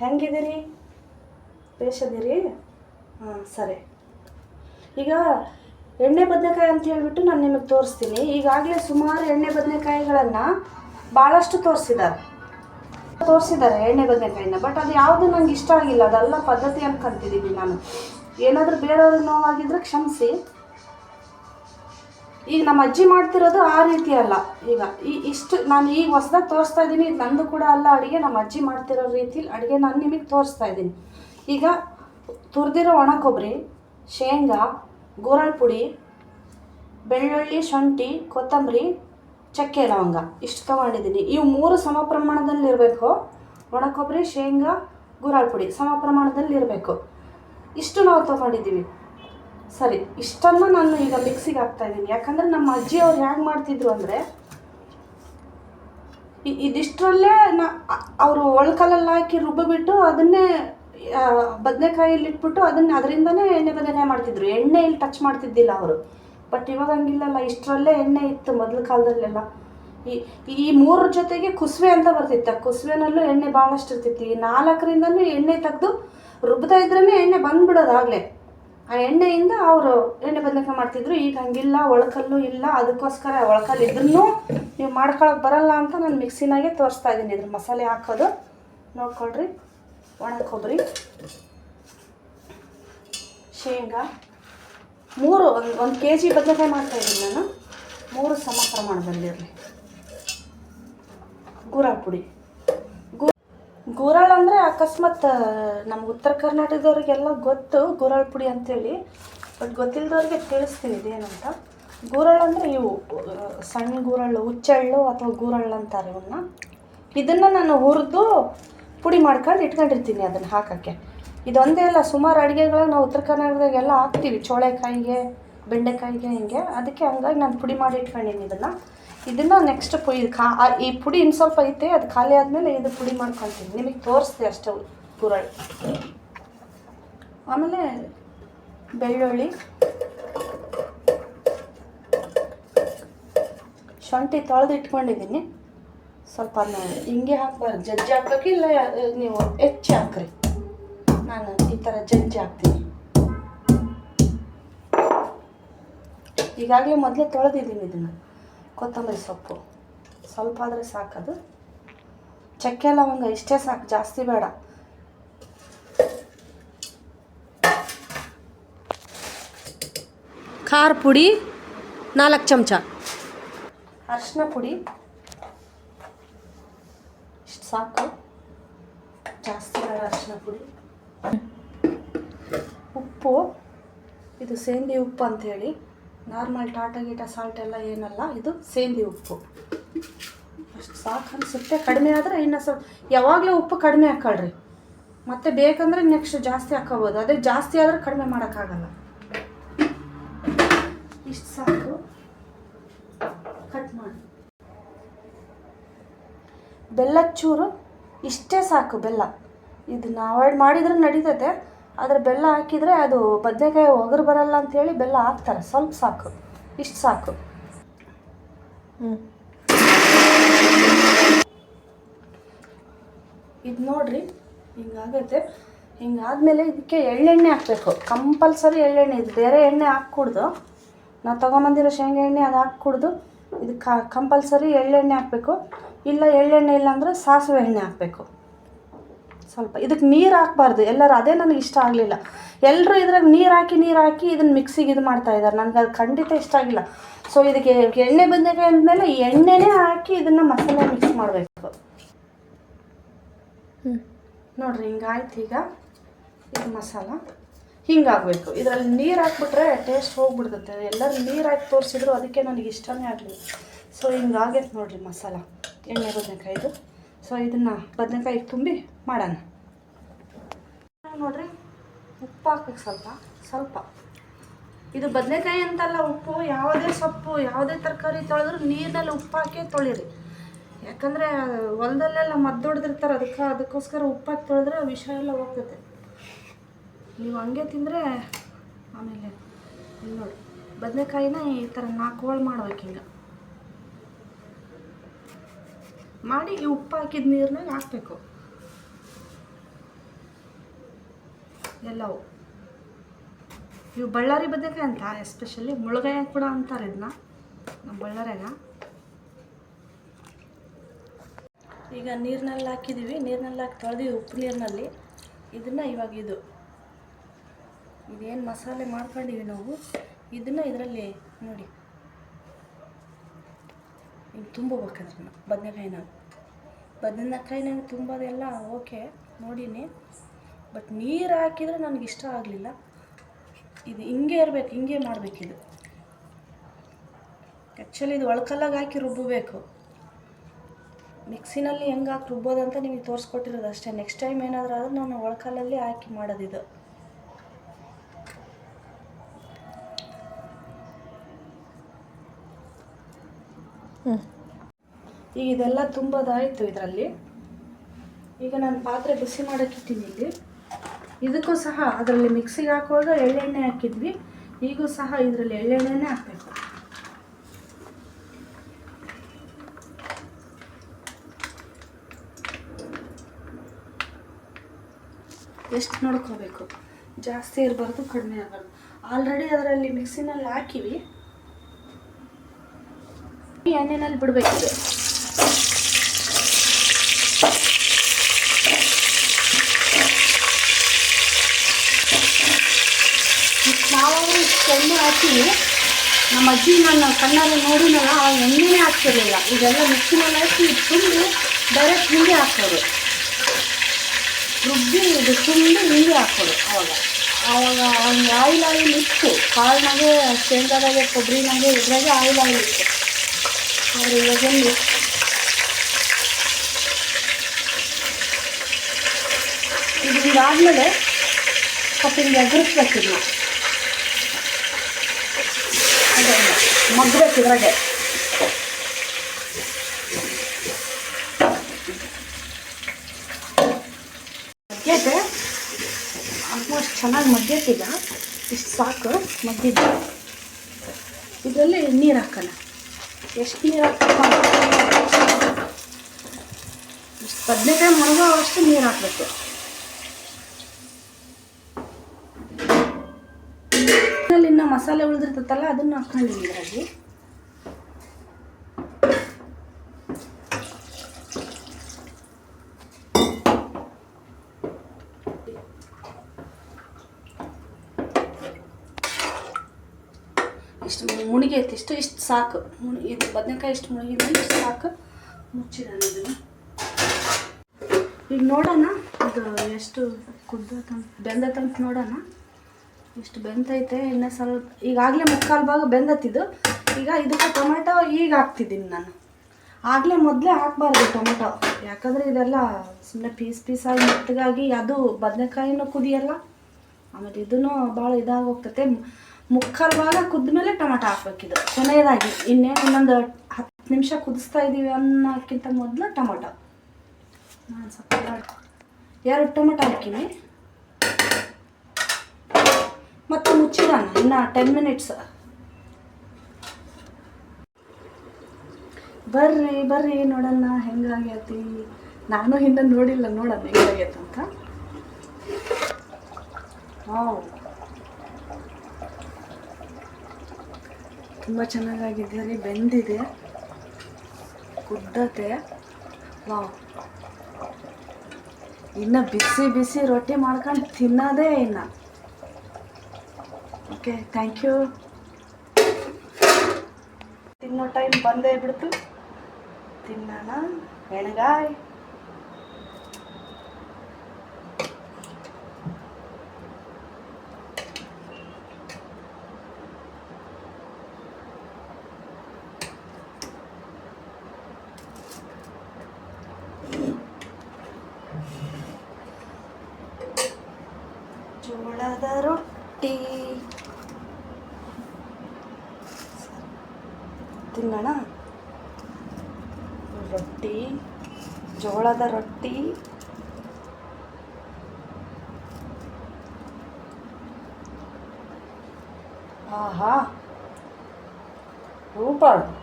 ಹೆಂಗಿದ್ದೀರಿ? ಬೇಷದಿರಿ ಹಾಂ, ಸರಿ. ಈಗ ಎಣ್ಣೆ ಬದನೆಕಾಯಿ ಅಂತ ಹೇಳ್ಬಿಟ್ಟು ನಾನು ನಿಮಗೆ ತೋರಿಸ್ತೀನಿ. ಈಗಾಗಲೇ ಸುಮಾರು ಎಣ್ಣೆ ಬದನೆಕಾಯಿಗಳನ್ನು ಭಾಳಷ್ಟು ತೋರಿಸಿದ್ದಾರೆ ತೋರಿಸಿದ್ದಾರೆ ಎಣ್ಣೆ ಬದನೆಕಾಯಿನ ಬಟ್ ಅದು ಯಾವುದು ನಂಗೆ ಇಷ್ಟ ಆಗಿಲ್ಲ. ಅದೆಲ್ಲ ಪದ್ಧತಿ ಅನ್ಕೊಂತಿದ್ದೀನಿ ನಾನು. ಏನಾದರೂ ಬೇರೆಯವ್ರಿಗೆ ನೋವಾಗಿದ್ರೆ ಕ್ಷಮಿಸಿ. ಈಗ ನಮ್ಮ ಅಜ್ಜಿ ಮಾಡ್ತಿರೋದು ಆ ರೀತಿ ಅಲ್ಲ. ಈಗ ಈ ಇಷ್ಟು ನಾನು ಈಗ ಹೊಸ್ದಾಗಿ ತೋರಿಸ್ತಾ ಇದ್ದೀನಿ, ಇದು ನಂದು ಕೂಡ ಅಲ್ಲ ಅಡುಗೆ, ನಮ್ಮ ಅಜ್ಜಿ ಮಾಡ್ತಿರೋ ರೀತಿಲಿ ಅಡುಗೆ ನಾನು ನಿಮಗೆ ತೋರಿಸ್ತಾ ಇದ್ದೀನಿ. ಈಗ ತುರಿದಿರೋ ಒಣ ಕೊಬ್ಬರಿ ಶೇಂಗಾ ಗೋರಳ್ ಪುಡಿ, ಬೆಳ್ಳುಳ್ಳಿ, ಶುಂಠಿ, ಕೊತ್ತಂಬರಿ, ಚಕ್ಕೆ, ಲವಂಗ ಇಷ್ಟು ತೊಗೊಂಡಿದ್ದೀನಿ. ಇವು ಮೂರು ಸಮ ಪ್ರಮಾಣದಲ್ಲಿರಬೇಕು ಒಣ ಕೊಬ್ಬರಿ ಶೇಂಗಾ ಗುರಾಳ್ ಪುಡಿ ಸಮ ಪ್ರಮಾಣದಲ್ಲಿ ಇರಬೇಕು. ಇಷ್ಟು ನಾವು ತೊಗೊಂಡಿದ್ದೀವಿ. ಸರಿ, ಇಷ್ಟನ್ನು ನಾನು ಈಗ ಮಿಕ್ಸಿಗೆ ಹಾಕ್ತಾ ಇದ್ದೀನಿ. ಯಾಕಂದರೆ ನಮ್ಮ ಅಜ್ಜಿ ಅವ್ರು ಹೇಗೆ ಮಾಡ್ತಿದ್ರು ಅಂದರೆ ಇದಿಷ್ಟರಲ್ಲೇ ನಾ ಅವರು ಒಳ್ಕಲಲ್ಲಿ ಹಾಕಿ ರುಬ್ಬಿಬಿಟ್ಟು ಅದನ್ನೇ ಬದನೆಕಾಯಲ್ಲಿ ಇಟ್ಬಿಟ್ಟು ಅದನ್ನ ಅದರಿಂದನೇ ಎಣ್ಣೆ ಬದನೆ ಮಾಡ್ತಿದ್ರು. ಎಣ್ಣೆ ಇಲ್ಲಿ ಟಚ್ ಮಾಡ್ತಿದ್ದಿಲ್ಲ ಅವರು. ಬಟ್ ಇವಾಗ ಹಂಗಿಲ್ಲಲ್ಲ, ಇಷ್ಟರಲ್ಲೇ ಎಣ್ಣೆ ಇತ್ತು ಮೊದಲ ಕಾಲದಲ್ಲೆಲ್ಲ. ಈ ಈ ಮೂರರ ಜೊತೆಗೆ ಕುಸುವೆ ಅಂತ ಬರ್ತಿತ್ತು. ಕುಸುವೆನಲ್ಲೂ ಎಣ್ಣೆ ಭಾಳಷ್ಟು ಇರ್ತಿತ್ತು. ಈ ನಾಲ್ಕರಿಂದನೂ ಎಣ್ಣೆ ತೆಗೆದು ರುಬ್ಬತಾ ಇದ್ರೇ ಎಣ್ಣೆ ಬಂದ್ಬಿಡೋದು ಆಗಲೇ. ಆ ಎಣ್ಣೆಯಿಂದ ಅವರು ಎಣ್ಣೆ ಬದನೆಕಾಯಿ ಮಾಡ್ತಿದ್ರು. ಈಗ ಹಂಗಿಲ್ಲ, ಒಳಕಲ್ಲು ಇಲ್ಲ. ಅದಕ್ಕೋಸ್ಕರ ಒಳಕಲ್ಲು ಇದ್ರೂ ನೀವು ಮಾಡ್ಕೊಳಕ್ಕೆ ಬರಲ್ಲ ಅಂತ ನಾನು ಮಿಕ್ಸಿನಾಗೆ ತೋರಿಸ್ತಾ ಇದ್ದೀನಿ ಇದ್ರ ಮಸಾಲೆ ಹಾಕೋದು. ನೋಡ್ಕೊಳ್ರಿ. ಒಣ ಕೊಬ್ಬರಿ ಶೇಂಗಾ. ಮೂರು ಒಂದು ಒಂದು ಕೆ ಜಿ ಬದನೆಕಾಯಿ ಮಾಡ್ತಾಯಿದ್ದೀನಿ ನಾನು. ಮೂರು ಸಮ ಪ್ರಮಾಣದಲ್ಲಿರಲಿ ಗುರ ಪುಡಿ. ಗೂರಾಳ್ ಅಂದರೆ ಅಕಸ್ಮಾತ್ ನಮ್ಮ ಉತ್ತರ ಕರ್ನಾಟಕದವ್ರಿಗೆಲ್ಲ ಗೊತ್ತು, ಗೂರಾಳ್ ಪುಡಿ ಅಂತೇಳಿ. ಬಟ್ ಗೊತ್ತಿಲ್ಲದವ್ರಿಗೆ ತಿಳಿಸ್ತೀನಿ ಇದೇನಂತ. ಗೂರಾಳ್ ಅಂದರೆ ಇವು ಸಣ್ಣ ಗೂರಳ್ಳು ಹುಚ್ಚೆಳ್ಳು ಅಥವಾ ಗುರಳ್ಳು ಅಂತಾರೆ ಇವನ್ನ ಇದನ್ನು ನಾನು ಹುರಿದು ಪುಡಿ ಮಾಡ್ಕೊಂಡು ಇಟ್ಕೊಂಡಿರ್ತೀನಿ ಅದನ್ನು ಹಾಕೋಕ್ಕೆ. ಇದೊಂದೇ ಅಲ್ಲ, ಸುಮಾರು ಅಡುಗೆಗಳಾಗ ನಾವು ಉತ್ತರ ಕರ್ನಾಟಕದಾಗೆಲ್ಲ ಹಾಕ್ತೀವಿ. ಚೋಳೆಕಾಯಿಗೆ, ಬೆಂಡೆಕಾಯಿಗೆ ಹಿಂಗೆ. ಅದಕ್ಕೆ ಹಂಗಾಗಿ ನಾನು ಪುಡಿ ಮಾಡಿ ಇಟ್ಕೊಂಡಿನಿ ಇದನ್ನು. ಇದನ್ನು ನೆಕ್ಸ್ಟ್ ಪುಡಿ ಇದು ಖಾ ಈ ಪುಡಿ ಇನ್ನು ಸ್ವಲ್ಪ ಐತೆ, ಅದು ಖಾಲಿ ಆದಮೇಲೆ ಇದು ಪುಡಿ ಮಾಡ್ಕೊತೀನಿ ನಿಮಗೆ ತೋರಿಸ್ದೆ ಅಷ್ಟೇ ಗುರಳ್ ಆಮೇಲೆ ಬೆಳ್ಳುಳ್ಳಿ, ಶುಂಠಿ ತೊಳೆದು ಇಟ್ಕೊಂಡಿದ್ದೀನಿ ಸ್ವಲ್ಪ ಹಿಂಗೆ ಹಾಕ್ಬಾರ್ದು. ಜಜ್ಜಿ ಹಾಕ್ಬೇಕು, ಇಲ್ಲ ನೀವು ಹೆಚ್ಚಿ ಹಾಕ್ರಿ. ನಾನು ಈ ಥರ ಜಜ್ಜಿ ಹಾಕ್ತೀನಿ. ಈಗಾಗಲೇ ಮೊದಲೇ ತೊಳೆದಿದ್ದೀನಿ ಇದನ್ನು. ಕೊತ್ತಂಬರಿ ಸೊಪ್ಪು. ಸ್ವಲ್ಪ ಆದರೆ ಸಾಕದು ಚಕ್ಕೆ ಲವಂಗ ಇಷ್ಟೇ ಸಾಕು ಜಾಸ್ತಿ ಬೇಡ. ಖಾರ ಪುಡಿ ನಾಲ್ಕು ಚಮಚ. ಅರಿಶಿನ ಪುಡಿ. ಇಷ್ಟು ಸಾಕು. ಜಾಸ್ತಿ ಬೇಡ ಅರಿಶಿನ ಪುಡಿ. ಉಪ್ಪು. ಇದು ಸೇಂದಿ ಉಪ್ಪು ಅಂಥೇಳಿ ನಾರ್ಮಲ್ ಟಾಟಾ ಗೀಟ ಸಾಲ್ಟ್ ಎಲ್ಲ ಏನಲ್ಲ, ಇದು ಸೇಂದಿ ಉಪ್ಪು. ಅಷ್ಟು ಸಾಕು ಅನಿಸುತ್ತೆ. ಕಡಿಮೆ ಆದರೆ ಇನ್ನು ಸ್ವಲ್ಪ ಯಾವಾಗಲೂ ಉಪ್ಪು ಕಡಿಮೆ ಹಾಕೊಳ್ರಿ. ಮತ್ತೆ ಬೇಕಂದರೆ ನೆಕ್ಸ್ಟ್ ಜಾಸ್ತಿ ಹಾಕೋಬೋದು. ಅದೇ ಜಾಸ್ತಿ ಆದರೆ ಕಡಿಮೆ ಮಾಡೋಕ್ಕಾಗಲ್ಲ. ಇಷ್ಟು ಸಾಕು. ಕಟ್ ಮಾಡಿ. ಬೆಲ್ಲ ಚೂರು ಇಷ್ಟೇ ಸಾಕು ಬೆಲ್ಲ. ಇದನ್ನ ಅವಾಯ್ಡ್ ಮಾಡಿದ್ರೆ ನಡೀತದೆ ಆದರೆ ಬೆಲ್ಲ ಹಾಕಿದರೆ ಅದು ಬದನೆಕಾಯಿ ಒಗರು ಬರಲ್ಲ ಅಂಥೇಳಿ ಬೆಲ್ಲ ಹಾಕ್ತಾರೆ. ಸ್ವಲ್ಪ ಸಾಕು. ಇಷ್ಟು ಸಾಕು. ಹ್ಞೂ ಇದು ನೋಡ್ರಿ ಹಿಂಗಾಗೈತೆ ಹಿಂಗಾದಮೇಲೆ ಇದಕ್ಕೆ ಎಳ್ಳೆಣ್ಣೆ ಹಾಕಬೇಕು. ಕಂಪಲ್ಸರಿ ಎಳ್ಳೆಣ್ಣೆ, ಇದು ಬೇರೆ ಎಣ್ಣೆ ಹಾಕ್ಕೂಡ್ದು. ನಾವು ತೊಗೊಂಬಂದಿರೋ ಶೇಂಗಾ ಎಣ್ಣೆ ಅದು ಹಾಕ್ಕೂಡ್ದು. ಇದು ಕಂಪಲ್ಸರಿ ಎಳ್ಳೆಣ್ಣೆ ಹಾಕಬೇಕು. ಇಲ್ಲ ಎಳ್ಳೆಣ್ಣೆ ಇಲ್ಲ ಅಂದರೆ ಸಾಸಿವೆ ಎಣ್ಣೆ ಹಾಕಬೇಕು. ಸ್ವಲ್ಪ. ಇದಕ್ಕೆ ನೀರು ಹಾಕ್ಬಾರ್ದು. ಎಲ್ಲರೂ ಅದೇ ನನಗೆ ಇಷ್ಟ ಆಗಲಿಲ್ಲ. ಎಲ್ಲರೂ ಇದ್ರಾಗೆ ನೀರು ಹಾಕಿ ನೀರು ಹಾಕಿ ಇದನ್ನು ಮಿಕ್ಸಿಗೆ ಇದು ಮಾಡ್ತಾ ಇದ್ದಾರೆ ನನಗೆ ಅದು ಖಂಡಿತ ಇಷ್ಟ ಆಗಿಲ್ಲ. ಸೊ ಇದಕ್ಕೆ ಎಣ್ಣೆ ಬದನೆಕಾಯಿ ಅಂದಮೇಲೆ ಎಣ್ಣೆನೇ ಹಾಕಿ ಇದನ್ನು ಮಸಾಲೆ ಮಿಕ್ಸ್ ಮಾಡಬೇಕು. ಹ್ಞೂ ನೋಡ್ರಿ, ಹಿಂಗಾಯ್ತು ಈಗ ಇದು ಮಸಾಲ. ಹಿಂಗಾಗಬೇಕು. ಇದರಲ್ಲಿ ನೀರು ಹಾಕ್ಬಿಟ್ರೆ ಟೇಸ್ಟ್ ಹೋಗ್ಬಿಡ್ತೈತೆ. ಎಲ್ಲರೂ ನೀರು ಹಾಕಿ ತೋರಿಸಿದ್ರು, ಅದಕ್ಕೆ ನನಗೆ ಇಷ್ಟನೇ ಆಗಲಿಲ್ಲ. ಸೊ ಹಿಂಗಾಗೈತೆ ನೋಡ್ರಿ ಮಸಾಲ. ಎಣ್ಣೆ ಬದನೆಕಾಯಿದು ಸೊ ಇದನ್ನು ಬದನೆಕಾಯಿ ತುಂಬಿ ಮಾಡೋಣ. ನೋಡ್ರಿ, ಉಪ್ಪು ಹಾಕ್ಬೇಕು ಸ್ವಲ್ಪ ಸ್ವಲ್ಪ. ಇದು ಬದನೆಕಾಯಿ ಅಂತಲ್ಲ ಉಪ್ಪು, ಯಾವುದೇ ಸೊಪ್ಪು, ಯಾವುದೇ ತರಕಾರಿ ತೊಳೆದ್ರೂ ನೀರಿನಲ್ಲಿ ಉಪ್ಪು ಹಾಕಿ ತೊಳಿರಿ. ಯಾಕಂದರೆ ಹೊಲದಲ್ಲೆಲ್ಲ ಮದ್ದು ಹೊಡೆದಿರ್ತಾರೆ, ಅದಕ್ಕೆ ಅದಕ್ಕೋಸ್ಕರ ಉಪ್ಪು ಹಾಕಿ ತೊಳೆದ್ರೆ ವಿಷ ಎಲ್ಲ ಹೋಗ್ತೈತೆ ನೀವು ಹಂಗೆ ತಿಂದರೆ, ಆಮೇಲೆ, ಇಲ್ಲಿ ನೋಡಿ ಬದನೆಕಾಯಿನ ಈ ಥರ ನಾಲ್ಕು ಹೋಳು ಮಾಡ್ಬೇಕು ಹಿಂಗೆ ಮಾಡಿ ಈ ಉಪ್ಪು ಹಾಕಿದ ನೀರನ್ನಾಗ ಹಾಕಬೇಕು. ಎಲ್ಲವು. ಇವು ಬಳ್ಳಾರಿ ಬದನೆಕಾಯಿ ಅಂತ ಎಸ್ಪೆಷಲಿ ಮುಳುಗಾಯ ಕೂಡ ಅಂತಾರೆ ಇದನ್ನ ನಮ್ಮ ಬಳ್ಳಾರ್ಯಾಗ ಈಗ ನೀರಿನಲ್ಲಿ ಹಾಕಿದ್ದೀವಿ ನೀರಿನಲ್ಲಿ ಹಾಕಿ ತೊಳೆದಿವಿ ಉಪ್ಪು ನೀರಿನಲ್ಲಿ. ಇದನ್ನು ಇವಾಗ ಇದು, ಇದೇನು ಮಸಾಲೆ ಮಾಡ್ಕೊಂಡಿವಿ ನಾವು. ಇದನ್ನು ಇದರಲ್ಲಿ, ನೋಡಿ. ಹಿಂಗೆ ಅದನ್ನ ಬದನೆಕಾಯಿನ ಬದನೆಕಾಯಿನ ತುಂಬೋದೆಲ್ಲ ಓಕೆ, ನೋಡೀನಿ. ಬಟ್ ನೀರು ಹಾಕಿದರೆ ನನಗೆ ಇಷ್ಟ ಆಗಲಿಲ್ಲ. ಇದು ಹಿಂಗೆ ಇರಬೇಕು, ಹಿಂಗೆ ಮಾಡಬೇಕಿದು ಆ್ಯಕ್ಚುಲಿ ಇದು ಒಳಕಲ್ಲಾಗಿ ಹಾಕಿ ರುಬ್ಬಬೇಕು. ಮಿಕ್ಸಿನಲ್ಲಿ ಹೆಂಗೆ ಹಾಕಿ ರುಬ್ಬೋದಂತ ನಿಮಗೆ ತೋರಿಸ್ಕೊಟ್ಟಿರೋದು ಅಷ್ಟೇ. ನೆಕ್ಸ್ಟ್ ಟೈಮ್ ಏನಾದರೂ ಆದ್ರೆ ನಾನು ಒಳಕಲ್ಲಲ್ಲಿ ಹಾಕಿ ಮಾಡೋದಿದು. ಈಗ ಇದೆಲ್ಲ ತುಂಬೋದಾಯಿತು ಇದರಲ್ಲಿ. ಈಗ ನಾನು ಪಾತ್ರೆ ಬಿಸಿ ಮಾಡೋಕ್ಕಿಟ್ಟಿನಿ ಇಲ್ಲಿ. ಇದಕ್ಕೂ ಸಹ ಅದರಲ್ಲಿ ಮಿಕ್ಸಿಗೆ ಹಾಕುವಾಗ ಎಳ್ಳೆಣ್ಣೆ ಹಾಕಿದ್ವಿ. ಈಗೂ ಸಹ ಇದರಲ್ಲಿ ಎಳ್ಳೆಣ್ಣೆನೇ ಹಾಕಬೇಕು. ಎಷ್ಟು ನೋಡ್ಕೋಬೇಕು? ಜಾಸ್ತಿ ಇರಬಾರ್ದು, ಕಡಿಮೆ ಆಗಲ್ಲ ಆಲ್ರೆಡಿ ಅದರಲ್ಲಿ ಮಿಕ್ಸಿನಲ್ಲಿ ಹಾಕಿವಿ. ಎಣ್ಣೆನಲ್ಲಿ ಬಿಡಬೇಕಿದೆ. ಇಷ್ಟು ಎಣ್ಣೆ ಹಾಕಿವಿ ನಮ್ಮ ಅಜ್ಜಿ ನಾನು ಕಣ್ಣಲ್ಲಿ ನೋಡಿನಲ್ಲ ಆ ಎಣ್ಣೆನೇ ಹಾಕ್ತಿರ್ಲಿಲ್ಲ. ಇದೆಲ್ಲ ಮಿಕ್ಸಿನಲ್ಲಿ ಹಾಕಿ ತುಂಬಿ ಡೈರೆಕ್ಟ್ ಹಿಂಗೆ ಹಾಕೋದು ರುಬ್ಬಿ ಇದು ತುಂಬಿ ಹಿಂಗೆ ಹಾಕೋದು ಅವಾಗ. ಆವಾಗ ಆಯಿಲ್ ಆಯಿಲ್ ಇತ್ತು. ಕಾಳಿನಾಗೆ ಶೇಂಗಾದಾಗೆ ಕೊಬ್ಬರಿನಾಗೆ ಇದ್ರಾಗೆ ಆಯಿಲ್ ಆಯಿಲ್ ಇತ್ತು. ಆದರೆ ಇವಾಗೆಲ್ಲಿ ಇದು ಇದಾದ್ಮೇಲೆ ಸ್ವಲ್ಪ ಹಿಂಗೆ ಎಗರಿಸ್ಬೇಕಿದ್ನ ಅದೇ ಮಗ್ಬೇಕು ಇದ್ರಾಗೆ ಮಗ್ಗೈತೆ ಆಲ್ಮೋಸ್ಟ್ ಚೆನ್ನಾಗಿ ಮಗ್ಗೈತೀಗ ಇಷ್ಟು ಸಾಕು ಮಗ್ಗಿದ್ದು ಇದರಲ್ಲಿ ನೀರು ಹಾಕೋಣ ಎಷ್ಟು ನೀರು ಹಾಕ್ಬೇಕು ಬದನೆಕಾಯಿ ಮುಳುಗೋ ಅಷ್ಟು ನೀರು ಹಾಕಬೇಕು. ಇನ್ನು ಮಸಾಲೆ ಉಳಿದಿರ್ತೈತಲ್ಲ ಅದನ್ನು ಹಾಕೊಂಡಿದ್ದೀನಿ ಇದರಲ್ಲಿ. ಇಷ್ಟು ಮುಣಿಗೈತೆ ಇಷ್ಟು ಇಷ್ಟು ಸಾಕು. ಇದು ಬದನೆಕಾಯಿ ಇಷ್ಟು ಮುಳುಗಿದೆ ಇಷ್ಟು ಸಾಕು. ಮುಚ್ಚಿಡೋಣ ಇದನ್ನು. ಈಗ ನೋಡೋಣ, ಇದು ಎಷ್ಟು ಕುದ್ದತಂತ ಬೆಂದತಂತ ನೋಡೋಣ. ಇಷ್ಟು ಬೆಂದೈತೆ ಇನ್ನೂ ಸ್ವಲ್ಪ ಈಗಾಗಲೇ ಮುಕ್ಕಾಲು ಭಾಗ ಬೆಂದತ್ತಿದ್ದು. ಈಗ ಇದಕ್ಕೆ ಟೊಮೆಟೊ ಈಗ ಹಾಕ್ತಿದ್ದೀನಿ ನಾನು. ಆಗಲೇ ಮೊದಲೇ ಹಾಕಬಾರ್ದು ಟೊಮೆಟೊ. ಯಾಕಂದರೆ ಇದೆಲ್ಲ ಸುಮ್ಮನೆ ಪೀಸ್ ಪೀಸಾಗಿ ಮೆತ್ತಗಾಗಿ ಅದು ಬದನೆಕಾಯಿನೂ ಕುದಿಯಲ್ಲ. ಆಮೇಲೆ ಇದೂ ಭಾಳ ಇದಾಗಿ ಹೋಗ್ತೈತೆ. ಮುಕ್ಕಾಲು ಭಾಗ ಕುದ್ಮೇಲೆ ಟೊಮೆಟೊ ಹಾಕ್ಬೇಕಿದು ಕೊನೆಯದಾಗಿ ಇನ್ನೇನು ಇನ್ನೊಂದು ಹತ್ತು ನಿಮಿಷ ಕುದಿಸ್ತಾ ಇದ್ದೀವಿ ಅನ್ನೋಕ್ಕಿಂತ ಮೊದಲು ಟೊಮೊಟೊ. ನಾನು ಸ್ವಲ್ಪ ಎರಡು- ಟೊಮೊಟೊ ಹಾಕಿನಿ ಮತ್ತು ಮುಚ್ಚಿಡೋಣ, ಇನ್ನು ಟೆನ್ ಮಿನಿಟ್ಸ್ ಬರ್ರಿ ಬರ್ರಿ ನೋಡೋಣ ಹೆಂಗಾಗ್ಯತಿ ನಾನು ಹಿಂದೆ ನೋಡಿಲ್ಲ, ನೋಡೋಣ ಅಂತ ತುಂಬ ಚೆನ್ನಾಗಾಗಿದೆ ರೀ ಬೆಂದಿದೆ. ಕುದ್ದತೆ ವಾವ್. ಇನ್ನು ಬಿಸಿ ಬಿಸಿ ರೊಟ್ಟಿ ಮಾಡ್ಕೊಂಡು ತಿನ್ನೋದೇ ಇನ್ನು ಓಕೆ, ಥ್ಯಾಂಕ್ ಯು. ತಿನ್ನೋ ಟೈಮ್ ಬಂದೇ ಬಿಡ್ತು. ತಿನ್ನೋಣ. ಎಣಗಾಯ್ ಜೋಳದ ರೊಟ್ಟಿ ತಿನ್ನೋಣ? ರೊಟ್ಟಿ ಜೋಳದ ರೊಟ್ಟಿ. ಆಹಾ. ಸೂಪರ್.